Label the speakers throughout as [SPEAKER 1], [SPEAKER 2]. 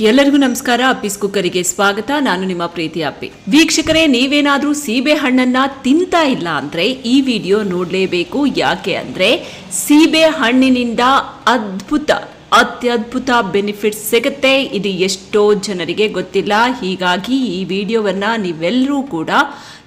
[SPEAKER 1] ಎಲ್ಲರಿಗೂ ನಮಸ್ಕಾರ. ಅಪ್ಪಿಸ್ ಕುಕ್ಕರಿಗೆ ಸ್ವಾಗತ. ನಾನು ನಿಮ್ಮ ಪ್ರೀತಿ ಅಪ್ಪಿ. ವೀಕ್ಷಕರೇ, ನೀವೇನಾದ್ರೂ ಸೀಬೆ ಹಣ್ಣನ್ನ ತಿಂತಾ ಇಲ್ಲ ಅಂದ್ರೆ ಈ ವಿಡಿಯೋ ನೋಡ್ಲೇಬೇಕು. ಯಾಕೆ ಅಂದ್ರೆ ಸೀಬೆ ಹಣ್ಣಿನಿಂದ ಅದ್ಭುತ ಅತ್ಯದ್ಭುತ ಬೆನಿಫಿಟ್ ಸಿಗುತ್ತೆ. ಇದು ಎಷ್ಟೋ ಜನರಿಗೆ ಗೊತ್ತಿಲ್ಲ. ಹೀಗಾಗಿ ಈ ವಿಡಿಯೋವನ್ನ ನೀವೆಲ್ಲರೂ ಕೂಡ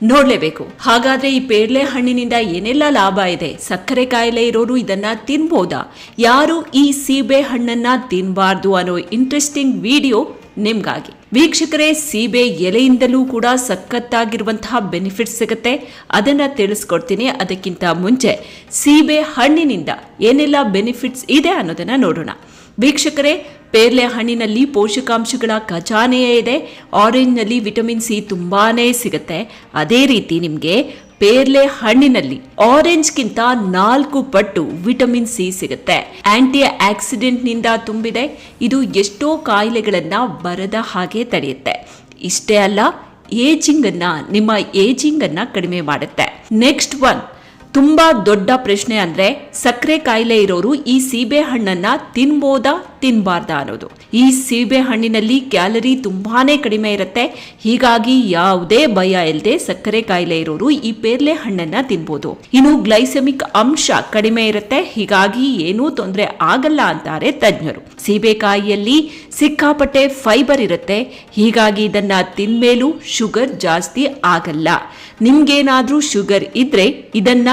[SPEAKER 1] ನೋಡ್ಲೇಬೇಕು. ಹಾಗಾದ್ರೆ ಈ ಪೇರಳೆ ಹಣ್ಣಿನಿಂದ ಏನೆಲ್ಲ ಲಾಭ ಇದೆ? ಸಕ್ಕರೆ ಕಾಯಿಲೆ ಇರೋರು ಇದನ್ನ ತಿನ್ಬೋದಾ? ಯಾರು ಈ ಸೀಬೆ ಹಣ್ಣನ್ನ ತಿನ್ಬಾರ್ದು ಅನ್ನೋ ಇಂಟ್ರೆಸ್ಟಿಂಗ್ ವಿಡಿಯೋ ನಿಮ್ಗಾಗಿ. ವೀಕ್ಷಕರೇ, ಸೀಬೆ ಎಲೆಯಿಂದಲೂ ಕೂಡ ಸಖತ್ತಾಗಿರುವಂತಹ ಬೆನಿಫಿಟ್ಸ್ ಸಿಗುತ್ತೆ. ಅದನ್ನ ತಿಳಿಸ್ಕೊಡ್ತೀನಿ. ಅದಕ್ಕಿಂತ ಮುಂಚೆ ಸೀಬೆ ಹಣ್ಣಿನಿಂದ ಏನೆಲ್ಲ ಬೆನಿಫಿಟ್ಸ್ ಇದೆ ಅನ್ನೋದನ್ನ ನೋಡೋಣ. ವೀಕ್ಷಕರೇ, ಪೇರ್ಲೆ ಹಣ್ಣಿನಲ್ಲಿ ಪೋಷಕಾಂಶಗಳ ಖಜಾನೆಯೇ ಇದೆ. ಆರೆಂಜ್ನಲ್ಲಿ ವಿಟಮಿನ್ ಸಿ ತುಂಬಾ ಸಿಗುತ್ತೆ. ಅದೇ ರೀತಿ ನಿಮಗೆ ಪೇರ್ಲೆ ಹಣ್ಣಿನಲ್ಲಿ ಆರೆಂಜ್ಗಿಂತ ನಾಲ್ಕು ಪಟ್ಟು ವಿಟಮಿನ್ ಸಿ ಸಿಗುತ್ತೆ. ಆಂಟಿ ಆಕ್ಸಿಡೆಂಟ್ನಿಂದ ತುಂಬಿದೆ. ಇದು ಎಷ್ಟೋ ಕಾಯಿಲೆಗಳನ್ನ ಬರದ ಹಾಗೆ ತಡೆಯುತ್ತೆ. ಇಷ್ಟೇ ಅಲ್ಲ ಏಜಿಂಗ್ ಅನ್ನ ನಿಮ್ಮ ಏಜಿಂಗ್ ಅನ್ನ ಕಡಿಮೆ ಮಾಡುತ್ತೆ. ನೆಕ್ಸ್ಟ್ ಒನ್ ತುಂಬಾ ದೊಡ್ಡ ಪ್ರಶ್ನೆ ಅಂದ್ರೆ ಸಕ್ಕರೆ ಕಾಯಿಲೆ ಇರೋರು ಈ ಸೀಬೆ ಹಣ್ಣನ್ನ ತಿನ್ಬೋದಾ ತಿನ್ಬಾರ್ದಾ ಅನ್ನೋದು. ಈ ಸೀಬೆ ಹಣ್ಣಿನಲ್ಲಿ ಕ್ಯಾಲರಿ ತುಂಬಾನೇ ಕಡಿಮೆ ಇರುತ್ತೆ. ಹೀಗಾಗಿ ಯಾವುದೇ ಭಯ ಇಲ್ಲದೆ ಸಕ್ಕರೆ ಕಾಯಿಲೆ ಇರೋರು ಈ ಪೇರ್ಲೆ ಹಣ್ಣನ್ನ ತಿನ್ಬೋದು. ಇನ್ನು ಗ್ಲೈಸೆಮಿಕ್ ಅಂಶ ಕಡಿಮೆ ಇರುತ್ತೆ. ಹೀಗಾಗಿ ಏನೂ ತೊಂದರೆ ಆಗಲ್ಲ ಅಂತಾರೆ ತಜ್ಞರು. ಸೀಬೆಕಾಯಿಯಲ್ಲಿ ಸಿಕ್ಕಾಪಟ್ಟೆ ಫೈಬರ್ ಇರುತ್ತೆ. ಹೀಗಾಗಿ ಇದನ್ನ ತಿನ್ಮೇಲೂ ಶುಗರ್ ಜಾಸ್ತಿ ಆಗಲ್ಲ. ನಿಮ್ಗೇನಾದ್ರೂ ಶುಗರ್ ಇದ್ರೆ ಇದನ್ನ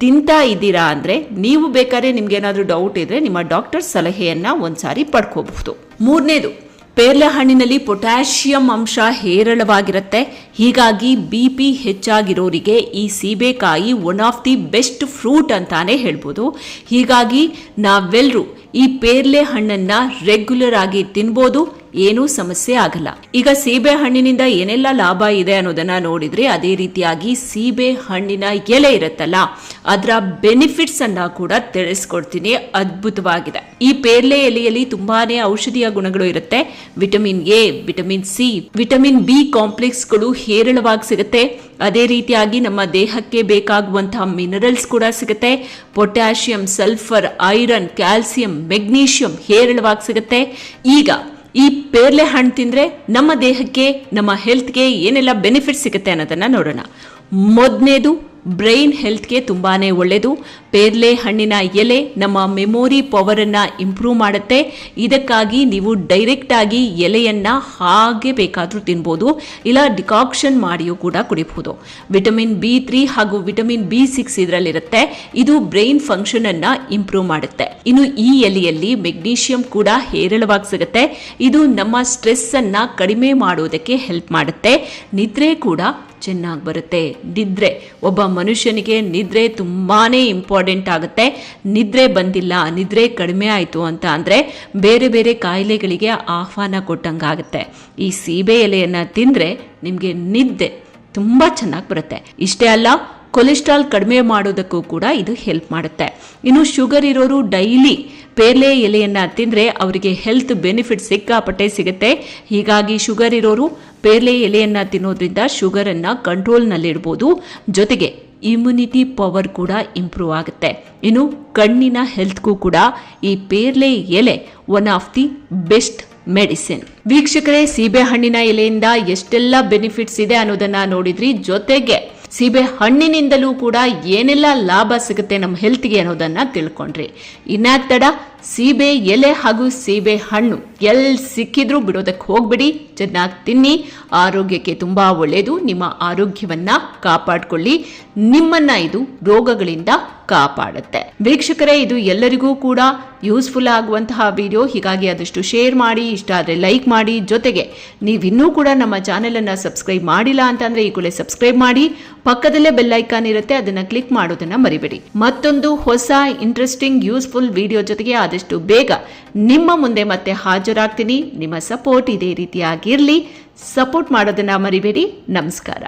[SPEAKER 1] ತಿಂತಾ ಇದ್ದೀರಾ ಅಂದರೆ ನೀವು ಬೇಕಾದ್ರೆ ನಿಮ್ಗೇನಾದರೂ ಡೌಟ್ ಇದ್ರೆ ನಿಮ್ಮ ಡಾಕ್ಟರ್ ಸಲಹೆಯನ್ನ ಒಂದ್ಸಾರಿ ಪಡ್ಕೋಬಹುದು. ಮೂರನೇದು ಪೇರ್ಲೆ ಹಣ್ಣಿನಲ್ಲಿ ಪೊಟ್ಯಾಷಿಯಂ ಅಂಶ ಹೇರಳವಾಗಿರುತ್ತೆ. ಹೀಗಾಗಿ ಬಿ ಪಿ ಹೆಚ್ಚಾಗಿರೋರಿಗೆ ಈ ಸೀಬೆಕಾಯಿ one of the best fruit ಅಂತಾನೆ ಹೇಳ್ಬೋದು. ಹೀಗಾಗಿ ನಾವೆಲ್ಲರೂ ಈ ಪೇರ್ಲೆ ಹಣ್ಣನ್ನು ರೆಗ್ಯುಲರ್ ಆಗಿ ತಿನ್ಬೋದು. ಏನೂ ಸಮಸ್ಯೆ ಆಗಲ್ಲ. ಈಗ ಸೀಬೆ ಹಣ್ಣಿನಿಂದ ಏನೆಲ್ಲ ಲಾಭ ಇದೆ ಅನ್ನೋದನ್ನ ನೋಡಿದ್ರೆ ಅದೇ ರೀತಿಯಾಗಿ ಸೀಬೆ ಹಣ್ಣಿನ ಎಲೆ ಇರುತ್ತಲ್ಲ, ಅದರ ಬೆನಿಫಿಟ್ಸ್ ಅನ್ನ ಕೂಡ ತಿಳಿಸ್ಕೊಡ್ತೀನಿ. ಅದ್ಭುತವಾಗಿದೆ. ಈ ಪೇರ್ಲೆ ಎಲೆಯಲ್ಲಿ ತುಂಬಾನೇ ಔಷಧೀಯ ಗುಣಗಳು ಇರುತ್ತೆ. Vitamin A, vitamin C, vitamin B ಕಾಂಪ್ಲೆಕ್ಸ್ಗಳು ಹೇರಳವಾಗಿ ಸಿಗುತ್ತೆ. ಅದೇ ರೀತಿಯಾಗಿ ನಮ್ಮ ದೇಹಕ್ಕೆ ಬೇಕಾಗುವಂತಹ ಮಿನರಲ್ಸ್ ಕೂಡ ಸಿಗುತ್ತೆ. Potassium, sulphur, iron, calcium, magnesium ಹೇರಳವಾಗಿ ಸಿಗುತ್ತೆ. ಈಗ ಈ ಪೇರ್ಲೆ ಹಣ್ಣು ತಿಂದ್ರೆ ನಮ್ಮ ದೇಹಕ್ಕೆ ನಮ್ಮ ಹೆಲ್ತ್ಗೆ ಏನೆಲ್ಲ ಬೆನಿಫಿಟ್ ಸಿಗುತ್ತೆ ಅನ್ನೋದನ್ನ ನೋಡೋಣ. ಮೊದಲನೇದು ಬ್ರೈನ್ ಹೆಲ್ತ್ಗೆ ತುಂಬಾ ಒಳ್ಳೆಯದು ಪೇರ್ಲೆ ಹಣ್ಣಿನ ಎಲೆ ನಮ್ಮ ಮೆಮೊರಿ ಪವರನ್ನು ಇಂಪ್ರೂವ್ ಮಾಡುತ್ತೆ. ಇದಕ್ಕಾಗಿ ನೀವು ಡೈರೆಕ್ಟಾಗಿ ಎಲೆಯನ್ನು ಹಾಗೆ ಬೇಕಾದರೂ ತಿನ್ಬೋದು. ಇಲ್ಲ ಡಿಕಾಕ್ಷನ್ ಮಾಡಿಯೂ ಕೂಡ ಕುಡಿಬಹುದು. ವಿಟಮಿನ್ ಬಿ ತ್ರೀ ಹಾಗೂ ವಿಟಮಿನ್ ಬಿ ಸಿಕ್ಸ್ ಇದರಲ್ಲಿರುತ್ತೆ. ಇದು ಬ್ರೈನ್ ಫಂಕ್ಷನ್ ಅನ್ನ ಇಂಪ್ರೂವ್ ಮಾಡುತ್ತೆ. ಇನ್ನು ಈ ಎಲೆಯಲ್ಲಿ ಮೆಗ್ನೀಷಿಯಂ ಕೂಡ ಹೇರಳವಾಗಿ ಸಿಗುತ್ತೆ. ಇದು ನಮ್ಮ ಸ್ಟ್ರೆಸ್ ಅನ್ನ ಕಡಿಮೆ ಮಾಡೋದಕ್ಕೆ ಹೆಲ್ಪ್ ಮಾಡುತ್ತೆ. ನಿದ್ರೆ ಕೂಡ ಚೆನ್ನಾಗಿ ಬರುತ್ತೆ. ನಿದ್ರೆ, ಒಬ್ಬ ಮನುಷ್ಯನಿಗೆ ನಿದ್ರೆ ತುಂಬಾನೇ ಇಂಪಾರ್ಟೆಂಟ್ ಆಗುತ್ತೆ. ನಿದ್ರೆ ಬಂದಿಲ್ಲ, ನಿದ್ರೆ ಕಡಿಮೆ ಆಯಿತು ಅಂತ ಅಂದರೆ ಬೇರೆ ಬೇರೆ ಕಾಯಿಲೆಗಳಿಗೆ ಆಹ್ವಾನ ಕೊಟ್ಟಂಗಾಗುತ್ತೆ. ಈ ಸೀಬೆ ಎಲೆಯನ್ನು ತಿಂದರೆ ನಿಮಗೆ ನಿದ್ದೆ ತುಂಬ ಚೆನ್ನಾಗಿ ಬರುತ್ತೆ. ಇಷ್ಟೇ ಅಲ್ಲ ಕೊಲೆಸ್ಟ್ರಾಲ್ ಕಡಿಮೆ ಮಾಡೋದಕ್ಕೂ ಕೂಡ ಇದು ಹೆಲ್ಪ್ ಮಾಡುತ್ತೆ. ಇನ್ನು ಶುಗರ್ ಇರೋರು ಡೈಲಿ ಪೇರ್ಲೆ ಎಲೆಯನ್ನ ತಿಂದರೆ ಅವರಿಗೆ ಹೆಲ್ತ್ ಬೆನಿಫಿಟ್ ಸಿಕ್ಕಾಪಟ್ಟೆ ಸಿಗುತ್ತೆ. ಹೀಗಾಗಿ ಶುಗರ್ ಇರೋರು ಪೇರ್ಲೆ ಎಲೆಯನ್ನ ತಿನ್ನೋದ್ರಿಂದ ಶುಗರನ್ನು ಕಂಟ್ರೋಲ್ನಲ್ಲಿಡ್ಬೋದು ಜೊತೆಗೆ ಇಮ್ಯುನಿಟಿ ಪವರ್ ಕೂಡ ಇಂಪ್ರೂವ್ ಆಗುತ್ತೆ. ಇನ್ನು ಕಣ್ಣಿನ ಹೆಲ್ತ್ಗೂ ಕೂಡ ಈ ಪೇರ್ಲೆ ಎಲೆ one of the best medicine ವೀಕ್ಷಕರೇ ಸೀಬೆಹಣ್ಣಿನ ಎಲೆಯಿಂದ ಎಷ್ಟೆಲ್ಲ ಬೆನಿಫಿಟ್ಸ್ ಇದೆ ಅನ್ನೋದನ್ನ ನೋಡಿದ್ರಿ. ಜೊತೆಗೆ ಸೀಬೆ ಹಣ್ಣಿನಿಂದಲೂ ಕೂಡ ಏನೆಲ್ಲ ಲಾಭ ಸಿಗುತ್ತೆ ನಮ್ಮ ಹೆಲ್ತ್ಗೆ ಅನ್ನೋದನ್ನ ತಿಳ್ಕೊಂಡ್ರಿ. ಇನ್ಯಾಕ್ ತಡ ಸೀಬೆ ಎಲೆ ಹಾಗೂ ಸೀಬೆ ಹಣ್ಣು. ಎಲ್ಲಿ ಸಿಕ್ಕಿದ್ರೂ ಬಿಡೋದಕ್ಕೆ ಹೋಗ್ಬಿಡಿ, ಚೆನ್ನಾಗಿ ತಿನ್ನಿ, ಆರೋಗ್ಯಕ್ಕೆ ತುಂಬಾ ಒಳ್ಳೆಯದು ನಿಮ್ಮ ಆರೋಗ್ಯವನ್ನ ಕಾಪಾಡಿಕೊಳ್ಳಿ, ನಿಮ್ಮನ್ನ ಇದು ರೋಗಗಳಿಂದ ಕಾಪಾಡುತ್ತೆ. ವೀಕ್ಷಕರೇ, ಇದು ಎಲ್ಲರಿಗೂ ಕೂಡ ಯೂಸ್ಫುಲ್ ಆಗುವಂತಹ ವಿಡಿಯೋ, ಹೀಗಾಗಿ ಆದಷ್ಟು ಶೇರ್ ಮಾಡಿ, ಇಷ್ಟ ಆದರೆ ಲೈಕ್ ಮಾಡಿ, ಜೊತೆಗೆ ನೀವಿನ್ನೂ ಕೂಡ ನಮ್ಮ ಚಾನೆಲ್ ಅನ್ನ ಸಬ್ಸ್ಕ್ರೈಬ್ ಮಾಡಿಲ್ಲ ಅಂತಂದರೆ ಈ ಕೂಡಲೇ ಸಬ್ಸ್ಕ್ರೈಬ್ ಮಾಡಿ, ಪಕ್ಕದಲ್ಲೇ ಬೆಲ್ ಐಕಾನ್ ಇರುತ್ತೆ, ಅದನ್ನ ಕ್ಲಿಕ್ ಮಾಡೋದನ್ನ ಮರಿಬೇಡಿ. ಮತ್ತೊಂದು ಹೊಸ ಇಂಟ್ರೆಸ್ಟಿಂಗ್ ಯೂಸ್ಫುಲ್ ವಿಡಿಯೋ ಜೊತೆಗೆ ಆದಷ್ಟು ಬೇಗ ನಿಮ್ಮ ಮುಂದೆ ಮತ್ತೆ ಹಾಜರಾಗ್ತೀನಿ. ನಿಮ್ಮ ಸಪೋರ್ಟ್ ಇದೇ ರೀತಿಯಾಗಿರಲಿ. ಸಪೋರ್ಟ್ ಮಾಡೋದನ್ನ ಮರಿಬೇಡಿ. ನಮಸ್ಕಾರ.